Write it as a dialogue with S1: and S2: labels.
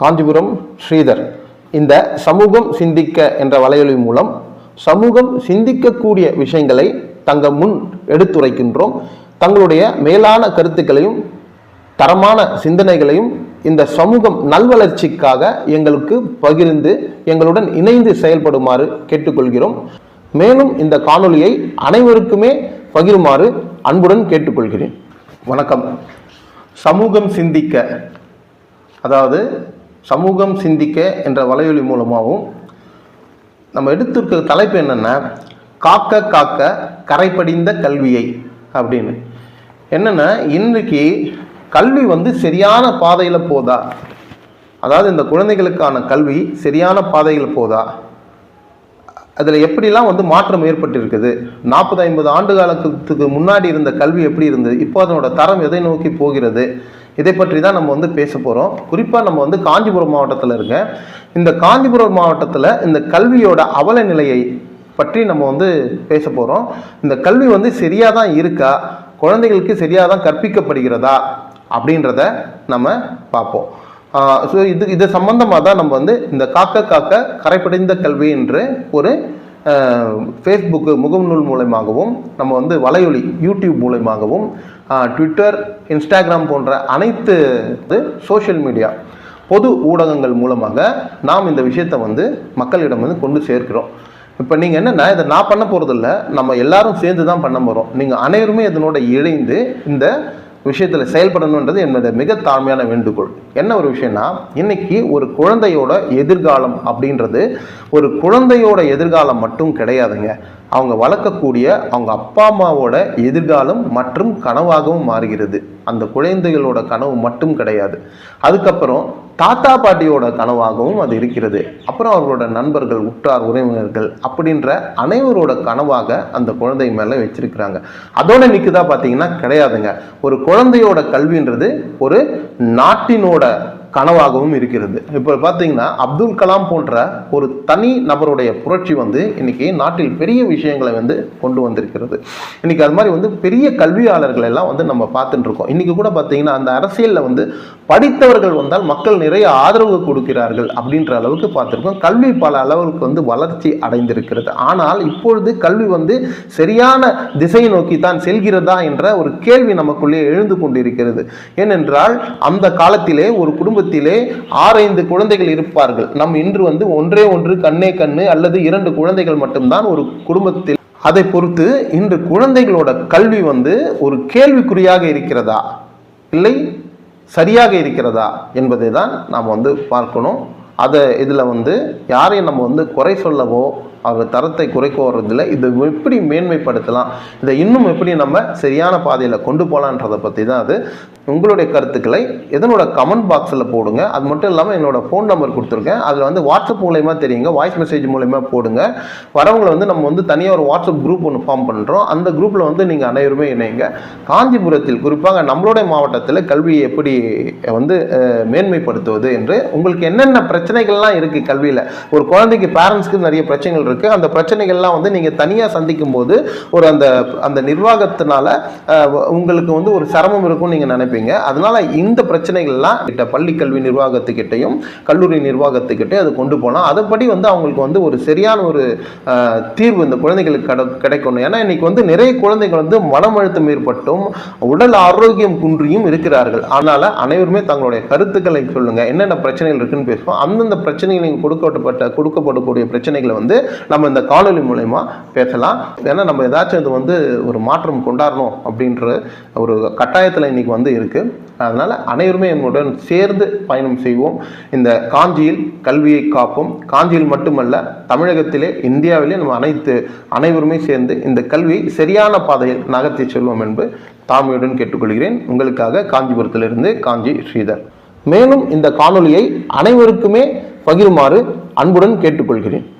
S1: காஞ்சிபுரம் ஸ்ரீதர். இந்த சமூகம் சிந்திக்க என்ற வலையொலி மூலம் சமூகம் சிந்திக்கக்கூடிய விஷயங்களை தங்கள் முன் எடுத்துரைக்கின்றோம். தங்களுடைய மேலான கருத்துக்களையும் தரமான சிந்தனைகளையும் இந்த சமூகம் நல்வளர்ச்சிக்காக எங்களுக்கு பகிர்ந்து எங்களுடன் இணைந்து செயல்படுமாறு கேட்டுக்கொள்கிறோம். மேலும் இந்த காணொளியை அனைவருக்குமே பகிருமாறு அன்புடன் கேட்டுக்கொள்கிறேன். வணக்கம். சமூகம் சிந்திக்க அதாவது சமூகம் சிந்திக்க என்ற வலையொலி மூலமாகவும் நம்ம எடுத்திருக்கிற தலைப்பு என்னென்னா காக்க காக்க கரைப்படிந்த கல்வியை அப்படின்னு. என்னென்னா இன்றைக்கி கல்வி வந்து சரியான பாதையில் போதா? அதாவது இந்த குழந்தைகளுக்கான கல்வி சரியான பாதையில் போதா? அதில் எப்படிலாம் வந்து மாற்றம் ஏற்பட்டிருக்குது? நாற்பது ஐம்பது ஆண்டு காலத்துக்கு முன்னாடி இருந்த கல்வி எப்படி இருந்தது? இப்போ அதனோட தரம் எதை நோக்கி போகிறது? இதை பற்றி தான் நம்ம வந்து பேச போகிறோம் குறிப்பாக நம்ம வந்து காஞ்சிபுரம் மாவட்டத்தில் இருக்க இந்த காஞ்சிபுரம் மாவட்டத்தில் இந்த கல்வியோட அவல நிலையை பற்றி நம்ம வந்து பேச போகிறோம் இந்த கல்வி வந்து சரியாக தான் இருக்கா? குழந்தைகளுக்கு சரியாக தான் கற்பிக்கப்படுகிறதா? அப்படின்றத நம்ம பார்ப்போம். ஸோ இது இது சம்பந்தமாக தான் நம்ம வந்து இந்த காக்க காக்க கரைப்படைந்த கல்வி என்று ஒரு ஃபேஸ்புக்கு முகநூல் மூலயமாகவும் நம்ம வந்து வலையொலி யூடியூப் மூலயமாகவும் ட்விட்டர் இன்ஸ்டாகிராம் போன்ற அனைத்து சோஷியல் மீடியா பொது ஊடகங்கள் மூலமாக நாம் இந்த விஷயத்தை வந்து மக்களிடம் வந்து கொண்டு சேர்க்கிறோம். இப்போ நீங்கள் என்னென்னா இதை நான் பண்ண போகிறதில்ல நம்ம எல்லாரும் சேர்ந்து தான் பண்ண போகிறோம் நீங்கள் அனைவருமே இதனோட இணைந்து இந்த விஷயத்தில் செயல்படணுன்றது என்னுடைய மிக தாழ்மையான வேண்டுகோள். என்ன ஒரு விஷயம்னா இன்னைக்கு ஒரு குழந்தையோட எதிர்காலம் அப்படின்றது ஒரு குழந்தையோட எதிர்காலம் மட்டும் கிடையாதுங்க. அவங்க வளர்க்கக்கூடிய அவங்க அப்பா அம்மாவோட எதிர்காலம் மற்றும் கனவாகவும் மாறுகிறது. அந்த குழந்தைகளோட கனவு மட்டும் கிடையாது. அதுக்கப்புறம் தாத்தா பாட்டியோட கனவாகவும் அது இருக்கிறது. அப்புறம் அவர்களோட நண்பர்கள் உற்றார் உறவினர்கள் அப்படின்ற அனைவரோட கனவாக அந்த குழந்தை மேலே வச்சிருக்கிறாங்க. அதோட நிற்குதா பார்த்தீங்கன்னா கிடையாதுங்க. ஒரு குழந்தையோட கல்வின்றது ஒரு நாட்டினோட கனவாகவும் இருக்கிறது. இப்போ பார்த்தீங்கன்னா அப்துல் கலாம் போன்ற ஒரு தனி நபருடைய புரட்சி வந்து இன்னைக்கு நாட்டில் பெரிய விஷயங்களை வந்து கொண்டு வந்திருக்கிறது. இன்னைக்கு அது மாதிரி வந்து பெரிய கல்வியாளர்கள் எல்லாம் வந்து நம்ம பார்த்துட்டு இருக்கோம். இன்னைக்கு கூட பார்த்தீங்கன்னா அந்த அரசியலில் வந்து படித்தவர்கள் வந்தால் மக்கள் நிறைய ஆதரவு கொடுக்கிறார்கள் அப்படின்ற அளவுக்கு பார்த்துருக்கோம். கல்வி பல அளவுக்கு வந்து வளர்ச்சி அடைந்திருக்கிறது. ஆனால் இப்பொழுது கல்வி வந்து சரியான திசையை நோக்கி தான் செல்கிறதா என்ற ஒரு கேள்வி நமக்குள்ளே எழுந்து கொண்டிருக்கிறது. ஏனென்றால் அந்த காலத்திலே ஒரு குடும்ப குடும்பத்திலே ஆறைந்து குழந்தைகள் இருப்பார்கள். நம் இன்று வந்து ஒன்றே ஒன்று கண்ணே கண்ணு அல்லது இரண்டு குழந்தைகள் மட்டும்தான் ஒரு குடும்பத்தில். அதை பொறுத்து இன்று குழந்தைகளோட கல்வி வந்து ஒரு கேள்விக்குறியாக இருக்கிறதா? இல்லை சரியாக இருக்கிறதா? என்பதை தான் நாம் வந்து பார்க்கணும். அதை இதில் வந்து யாரையும் நம்ம வந்து குறை சொல்லவோ அவர் தரத்தை குறைக்க வர்றதில்ல. இதை எப்படி மேன்மைப்படுத்தலாம்? இதை இன்னும் எப்படி நம்ம சரியான பாதையில் கொண்டு போகலான்றதை பற்றி தான் அது உங்களுடைய கருத்துக்களை எதனோட கமெண்ட் பாக்ஸில் போடுங்க. அது மட்டும் இல்லாமல் என்னோட ஃபோன் நம்பர் கொடுத்துருக்கேன். அதில் வந்து வாட்ஸ்அப் மூலயமா தெரியுங்க. வாய்ஸ் மெசேஜ் மூலயமா போடுங்க. வரவங்களை வந்து நம்ம வந்து தனியாக ஒரு வாட்ஸ்அப் குரூப் ஒன்று ஃபார்ம் பண்ணுறோம் அந்த குரூப்பில் வந்து நீங்கள் அனைவருமே இணைங்க. காஞ்சிபுரத்தில் குறிப்பாக நம்மளுடைய மாவட்டத்தில் கல்வியை எப்படி வந்து மேன்மைப்படுத்துவது என்று உங்களுக்கு என்னென்ன பிரச்சனைகள்லாம் இருக்குது கல்வியில்? ஒரு குழந்தைக்கு பேரண்ட்ஸ்க்கு நிறைய பிரச்சனைகள் இருக்குது அந்த பிரச்சனைகள்லாம் வந்து நீங்கள் தனியாக சந்திக்கும் போது ஒரு அந்த அந்த நிர்வாகத்தினால உங்களுக்கு வந்து ஒரு சிரமம் இருக்கும்னு நீங்கள் நினைப்பீங்க. அதனால இந்த பிரச்சனைகள்லாம் கிட்ட பள்ளி கல்வி நிர்வாகத்துக்கிட்டையும் கல்லூரி நிர்வாகத்துக்கிட்டையும் அது கொண்டு போனால் அதுபடி வந்து அவங்களுக்கு வந்து ஒரு சரியான ஒரு தீர்வு இந்த குழந்தைகளுக்கு கட கிடைக்கணும். ஏன்னா இன்னைக்கு வந்து நிறைய குழந்தைகள் வந்து மனம் அழுத்தம் ஏற்பட்டும் உடல் ஆரோக்கியம் குன்றியும் இருக்கிறார்கள். அதனால் அனைவருமே தங்களுடைய கருத்துக்களை சொல்லுங்கள் என்னென்ன பிரச்சனைகள் இருக்குன்னு பேசுவோம். அந்தந்த பிரச்சனைகள் கொடுக்கப்பட்ட கொடுக்கப்படக்கூடிய பிரச்சனைகளை வந்து நம்ம இந்த காணொலி மூலயமா பேசலாம். ஏன்னா நம்ம ஏதாச்சும் இது வந்து ஒரு மாற்றம் கொண்டாடணும் அப்படின்ற ஒரு கட்டாயத்தில் இன்னைக்கு வந்து இருக்கு. அதனால அனைவருமே என்னுடன் சேர்ந்து பயணம் செய்வோம். இந்த காஞ்சியில் கல்வியை காப்போம். காஞ்சியில் மட்டுமல்ல தமிழகத்திலே இந்தியாவிலே நம்ம அனைத்து அனைவருமே சேர்ந்து இந்த கல்வியை சரியான பாதையில் நகர்த்தி செல்வோம் என்று தாமையுடன் கேட்டுக்கொள்கிறேன். உங்களுக்காக காஞ்சிபுரத்திலிருந்து காஞ்சி ஸ்ரீதர். மேலும் இந்த காணொலியை அனைவருக்குமே பகிருமாறு அன்புடன் கேட்டுக்கொள்கிறேன்.